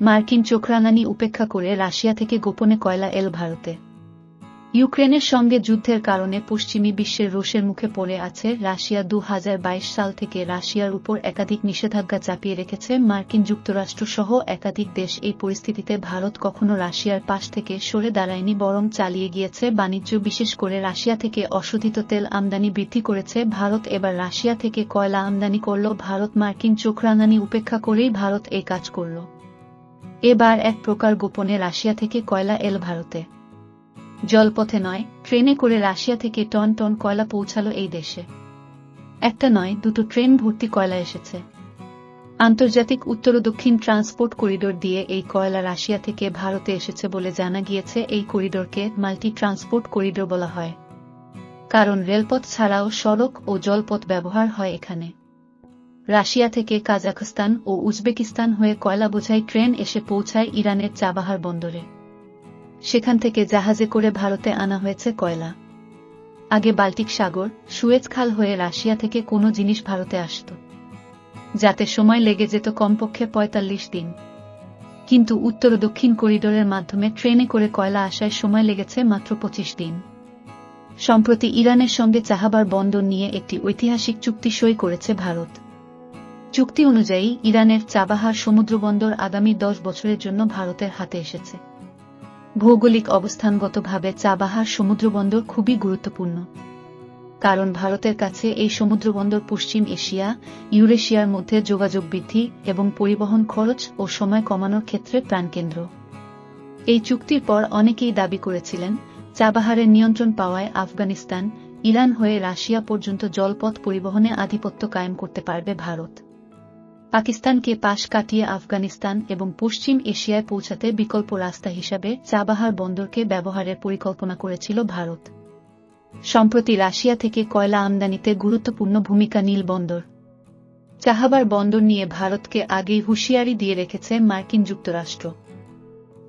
মার্কিন চোখরাঙানি উপেক্ষা করে রাশিয়া থেকে গোপনে কয়লা এল ভারতে। ইউক্রেনের সঙ্গে যুদ্ধের কারণে পশ্চিমী বিশ্বের রোষের মুখে পড়ে আছে রাশিয়া দু হাজার বাইশ সাল থেকে রাশিয়ার উপর একাধিক নিষেধাজ্ঞা চাপিয়ে রেখেছে মার্কিন যুক্তরাষ্ট্র সহ একাধিক দেশ। এই পরিস্থিতিতে ভারত কখনো রাশিয়ার পাশ থেকে সরে দাঁড়ায়নি, বরং চালিয়ে গিয়েছে বাণিজ্য, বিশেষ করে রাশিয়া থেকে অশোধিত তেল আমদানি বৃদ্ধি করেছে। ভারত এবার রাশিয়া থেকে কয়লা আমদানি করল। ভারত মার্কিন চোখরাঙানি উপেক্ষা করেই ভারত এই কাজ করল। এবার এক প্রকার গোপনে রাশিয়া থেকে কয়লা এল ভারতে। জলপথে নয়, ট্রেনে করে রাশিয়া থেকে টন টন কয়লা পৌঁছালো এই দেশে। একটা নয়, দুটো ট্রেন ভর্তি কয়লা এসেছে। আন্তর্জাতিক উত্তর ও দক্ষিণ ট্রান্সপোর্ট করিডোর দিয়ে এই কয়লা রাশিয়া থেকে ভারতে এসেছে বলে জানা গিয়েছে এই করিডোরকে মাল্টি ট্রান্সপোর্ট করিডোর বলা হয়। কারণ রেলপথ ছাড়াও সড়ক ও জলপথ ব্যবহার হয় এখানে। রাশিয়া থেকে কাজাখস্তান ও উজবেকিস্তান হয়ে কয়লা বোঝাই ট্রেন এসে পৌঁছায় ইরানের চাবাহার বন্দরে। সেখান থেকে জাহাজে করে ভারতে আনা হয়েছে কয়লা। আগে বাল্টিক সাগর, সুয়েজ খাল হয়ে রাশিয়া থেকে কোনো জিনিস ভারতে আসত। যাতে সময় লেগে যেত কমপক্ষে পঁয়তাল্লিশ দিন। কিন্তু উত্তর দক্ষিণ করিডোরের মাধ্যমে ট্রেনে করে কয়লা আসায় সময় লেগেছে মাত্র পঁচিশ দিন। সম্প্রতি ইরানের সঙ্গে চাহাবার বন্দর নিয়ে একটি ঐতিহাসিক চুক্তি সই করেছে ভারত। চুক্তি অনুযায়ী ইরানের চাবাহার সমুদ্রবন্দর আগামী দশ বছরের জন্য ভারতের হাতে এসেছে। ভৌগোলিক অবস্থানগতভাবে চাবাহার সমুদ্রবন্দর খুবই গুরুত্বপূর্ণ। কারণ ভারতের কাছে এই সমুদ্রবন্দর পশ্চিম এশিয়া, ইউরেশিয়ার মধ্যে যোগাযোগ বৃদ্ধি এবং পরিবহন খরচ ও সময় কমানোর ক্ষেত্রে প্রাণকেন্দ্র। এই চুক্তির পর অনেকেই দাবি করেছিলেন, চাবাহারের নিয়ন্ত্রণ পাওয়ায় আফগানিস্তান, ইরান হয়ে রাশিয়া পর্যন্ত জলপথ পরিবহনে আধিপত্য কায়েম করতে পারবে ভারত। পাকিস্তানকে পাশ কাটিয়ে আফগানিস্তান এবং পশ্চিম এশিয়ায় পৌঁছাতে বিকল্প রাস্তা হিসাবে চাবাহার বন্দরকে ব্যবহারের পরিকল্পনা করেছিল ভারত। সম্প্রতি রাশিয়া থেকে কয়লা আমদানিতে গুরুত্বপূর্ণ ভূমিকা নীল বন্দর। চাহাবার বন্দর নিয়ে ভারতকে আগেই হুঁশিয়ারি দিয়ে রেখেছে মার্কিন যুক্তরাষ্ট্র।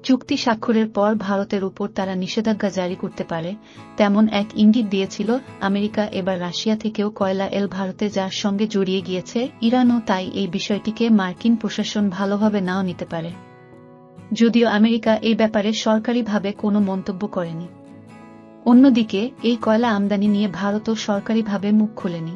চুক্তি স্বাক্ষরের পর ভারতের উপর তারা নিষেধাজ্ঞা জারি করতে পারে, তেমন এক ইঙ্গিত দিয়েছিল আমেরিকা, এবার রাশিয়া থেকেও কয়লা এল ভারতে যার সঙ্গে জড়িয়ে গিয়েছে ইরানও তাই এই বিষয়টিকে মার্কিন প্রশাসন ভালোভাবে নাও নিতে পারে। যদিও আমেরিকা এই ব্যাপারে সরকারিভাবে কোনো মন্তব্য করেনি। অন্যদিকে, এই কয়লা আমদানি নিয়ে ভারতও সরকারিভাবে মুখ খোলেনি।